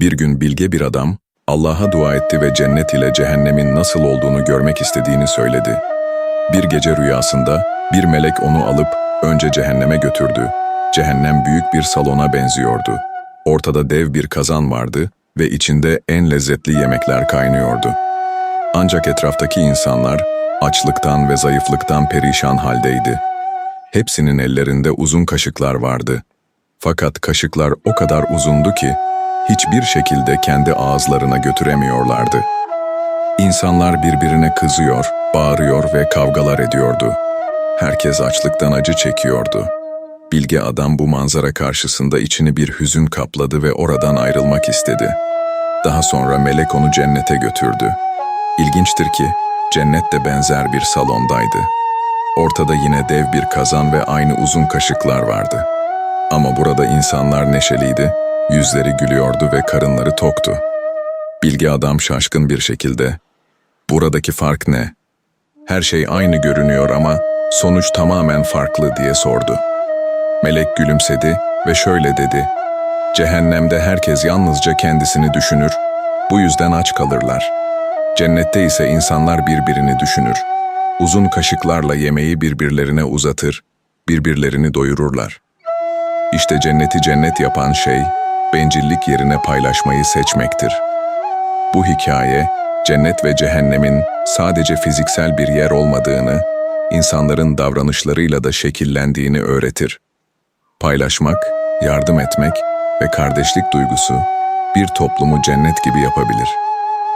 Bir gün bilge bir adam, Allah'a dua etti ve cennet ile cehennemin nasıl olduğunu görmek istediğini söyledi. Bir gece rüyasında bir melek onu alıp önce cehenneme götürdü. Cehennem büyük bir salona benziyordu. Ortada dev bir kazan vardı ve içinde en lezzetli yemekler kaynıyordu. Ancak etraftaki insanlar açlıktan ve zayıflıktan perişan haldeydi. Hepsinin ellerinde uzun kaşıklar vardı. Fakat kaşıklar o kadar uzundu ki hiçbir şekilde kendi ağızlarına götüremiyorlardı. İnsanlar birbirine kızıyor, bağırıyor ve kavgalar ediyordu. Herkes açlıktan acı çekiyordu. Bilge adam bu manzara karşısında içini bir hüzün kapladı ve oradan ayrılmak istedi. Daha sonra melek onu cennete götürdü. İlginçtir ki cennet de benzer bir salondaydı. Ortada yine dev bir kazan ve aynı uzun kaşıklar vardı. Ama burada insanlar neşeliydi, yüzleri gülüyordu ve karınları toktu. Bilge adam şaşkın bir şekilde, "Buradaki fark ne? Her şey aynı görünüyor ama sonuç tamamen farklı." diye sordu. Melek gülümsedi ve şöyle dedi, "Cehennemde herkes yalnızca kendisini düşünür, bu yüzden aç kalırlar. Cennette ise insanlar birbirini düşünür. Uzun kaşıklarla yemeği birbirlerine uzatır, birbirlerini doyururlar. İşte cenneti cennet yapan şey, bencillik yerine paylaşmayı seçmektir. Bu hikaye, cennet ve cehennemin sadece fiziksel bir yer olmadığını, insanların davranışlarıyla da şekillendiğini öğretir. Paylaşmak, yardım etmek ve kardeşlik duygusu bir toplumu cennet gibi yapabilir.''